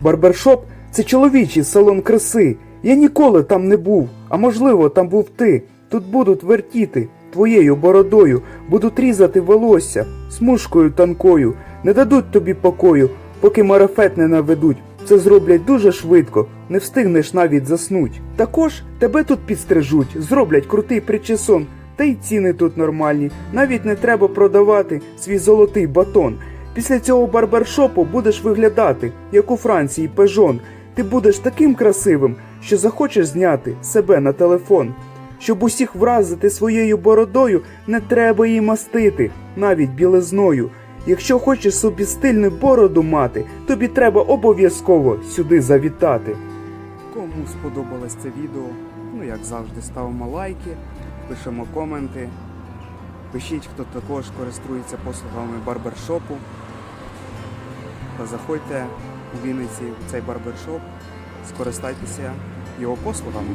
Барбершоп це чоловічий салон краси. Я ніколи там не був, а можливо, там був ти. Тут будуть вертіти твоєю бородою, будуть різати волосся смужкою тонкою, не дадуть тобі покою, поки марафет не наведуть. Це зроблять дуже швидко, не встигнеш навіть заснуть. Також тебе тут підстрижуть, зроблять крутий причесон, та й ціни тут нормальні. Навіть не треба продавати свій золотий батон. Після цього барбершопу будеш виглядати, як у Франції пежон. Ти будеш таким красивим, що захочеш зняти себе на телефон. Щоб усіх вразити своєю бородою, не треба її мастити, навіть білизною. Якщо хочеш собі стильну бороду мати, тобі треба обов'язково сюди завітати. Кому сподобалось це відео, ну як завжди, ставимо лайки, пишемо коменти. Пишіть, хто також користується послугами барбершопу. Заходьте у Вінниці в цей барбершоп, скористайтеся його послугами.